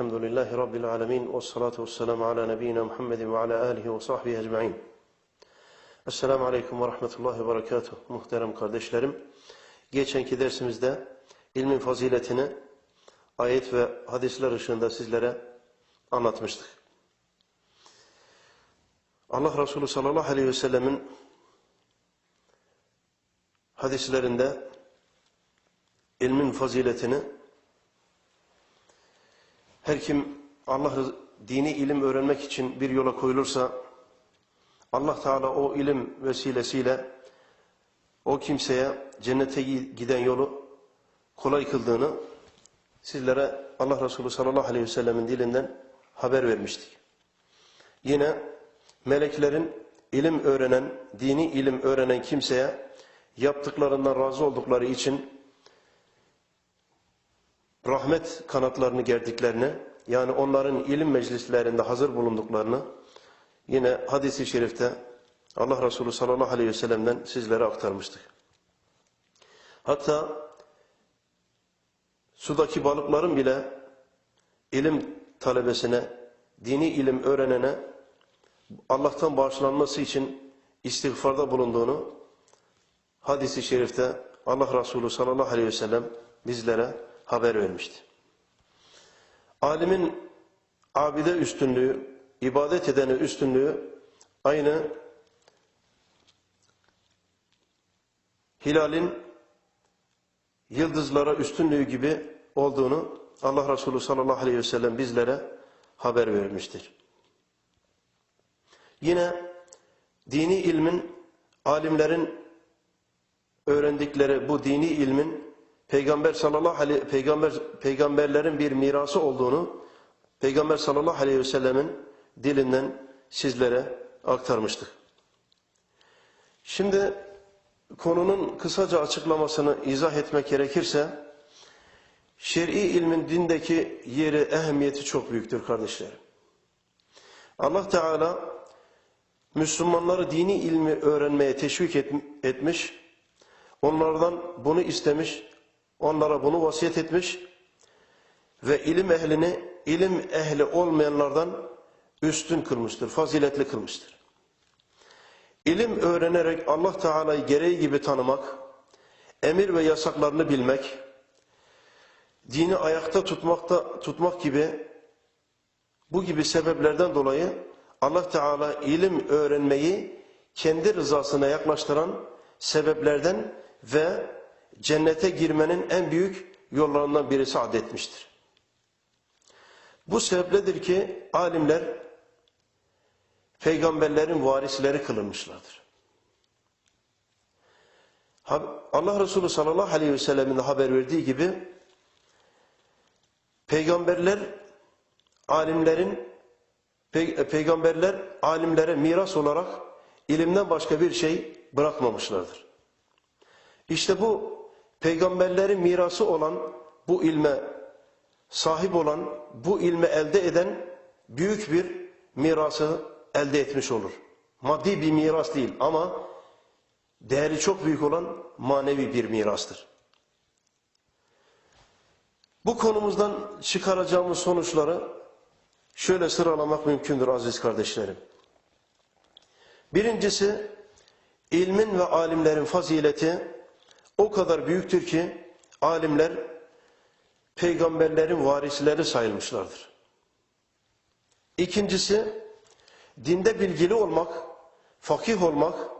Ve salatu ve selamu ala nebiyyina Muhammedin ve ala alihi ve sahbihi ecma'in. Esselamu aleyküm ve rahmetullahi ve berekatuhu. Muhterem kardeşlerim. Geçenki dersimizde ilmin faziletini ayet ve hadisler ışığında sizlere anlatmıştık. Allah Resulü sallallahu aleyhi ve sellemin hadislerinde ilmin faziletini her kim Allah dini ilim öğrenmek için bir yola koyulursa Allah Teala o ilim vesilesiyle o kimseye cennete gi- giden yolu kolay kıldığını sizlere Allah Resulü sallallahu aleyhi ve sellemin dilinden haber vermiştik. Yine meleklerin ilim öğrenen, dini ilim öğrenen kimseye yaptıklarından razı oldukları için rahmet kanatlarını gerdiklerini, yani onların ilim meclislerinde hazır bulunduklarını yine hadisi şerifte Allah Resulü sallallahu aleyhi ve sellem'den sizlere aktarmıştık. Hatta sudaki balıkların bile ilim talebesine, dini ilim öğrenene Allah'tan bağışlanması için istiğfarda bulunduğunu hadisi şerifte Allah Resulü sallallahu aleyhi ve sellem bizlere haber vermişti. Alimin abide üstünlüğü, ibadet edene üstünlüğü aynı hilalin yıldızlara üstünlüğü gibi olduğunu Allah Resulü sallallahu aleyhi ve sellem bizlere haber vermiştir. Yine dini ilmin, alimlerin öğrendikleri bu dini ilmin Peygamber sallallahu aleyhi peygamber peygamberlerin bir mirası olduğunu Peygamber sallallahu aleyhi ve sellemin dilinden sizlere aktarmıştık. Şimdi konunun kısaca açıklamasını izah etmek gerekirse şer'i ilmin dindeki yeri, ehemmiyeti çok büyüktür kardeşlerim. Allah Teala Müslümanları dini ilmi öğrenmeye teşvik et- etmiş, onlardan bunu istemiş, onlara bunu vasiyet etmiş ve ilim ehlini ilim ehli olmayanlardan üstün kılmıştır, faziletli kılmıştır. İlim öğrenerek Allah Teala'yı gereği gibi tanımak, emir ve yasaklarını bilmek, dini ayakta tutmakta tutmak gibi bu gibi sebeplerden dolayı Allah Teala ilim öğrenmeyi kendi rızasına yaklaştıran sebeplerden ve cennete girmenin en büyük yollarından birisi adetmiştir. Bu sebepledir ki alimler peygamberlerin varisleri kılınmışlardır. Allah Resulü sallallahu aleyhi ve sellemin haber verdiği gibi peygamberler alimlerin pe- peygamberler alimlere miras olarak ilimden başka bir şey bırakmamışlardır. İşte bu peygamberlerin mirası olan bu ilme sahip olan bu ilmi elde eden büyük bir mirası elde etmiş olur. Maddi bir miras değil ama değeri çok büyük olan manevi bir mirastır. Bu konumuzdan çıkaracağımız sonuçları şöyle sıralamak mümkündür aziz kardeşlerim. Birincisi ilmin ve alimlerin fazileti o kadar büyüktür ki alimler peygamberlerin varisleri sayılmışlardır. İkincisi dinde bilgili olmak, fakih olmak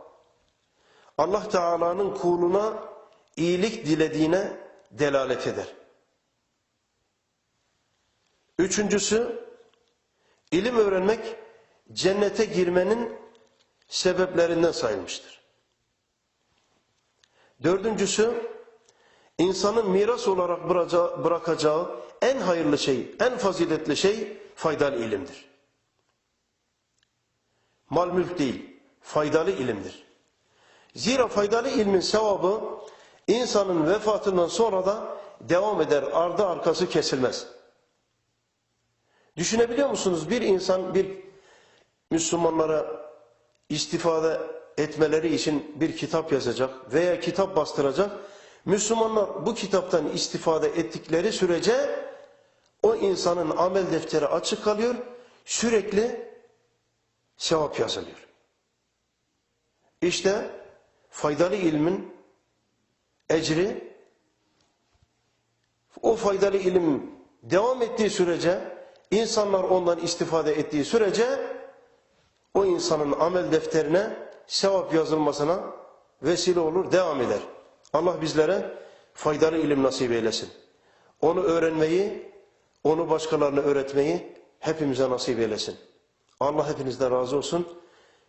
Allah Teala'nın kuluna iyilik dilediğine delalet eder. Üçüncüsü ilim öğrenmek cennete girmenin sebeplerinden sayılmıştır. Dördüncüsü, insanın miras olarak bırakacağı, en hayırlı şey, en faziletli şey faydalı ilimdir. Mal mülk değil, faydalı ilimdir. Zira faydalı ilmin sevabı insanın vefatından sonra da devam eder, ardı arkası kesilmez. Düşünebiliyor musunuz? Bir insan, bir Müslümanlara istifade etmeleri için bir kitap yazacak veya kitap bastıracak. Müslümanlar bu kitaptan istifade ettikleri sürece o insanın amel defteri açık kalıyor, sürekli sevap yazılıyor. İşte faydalı ilmin ecri o faydalı ilim devam ettiği sürece insanlar ondan istifade ettiği sürece o insanın amel defterine sevap yazılmasına vesile olur, devam eder. Allah bizlere faydalı ilim nasip eylesin. Onu öğrenmeyi, onu başkalarına öğretmeyi hepimize nasip eylesin. Allah hepinizden razı olsun.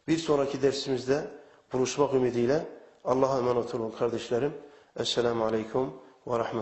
Bir sonraki dersimizde buluşmak ümidiyle Allah'a emanet olun kardeşlerim. Esselamu Aleyküm ve Rahmetullah.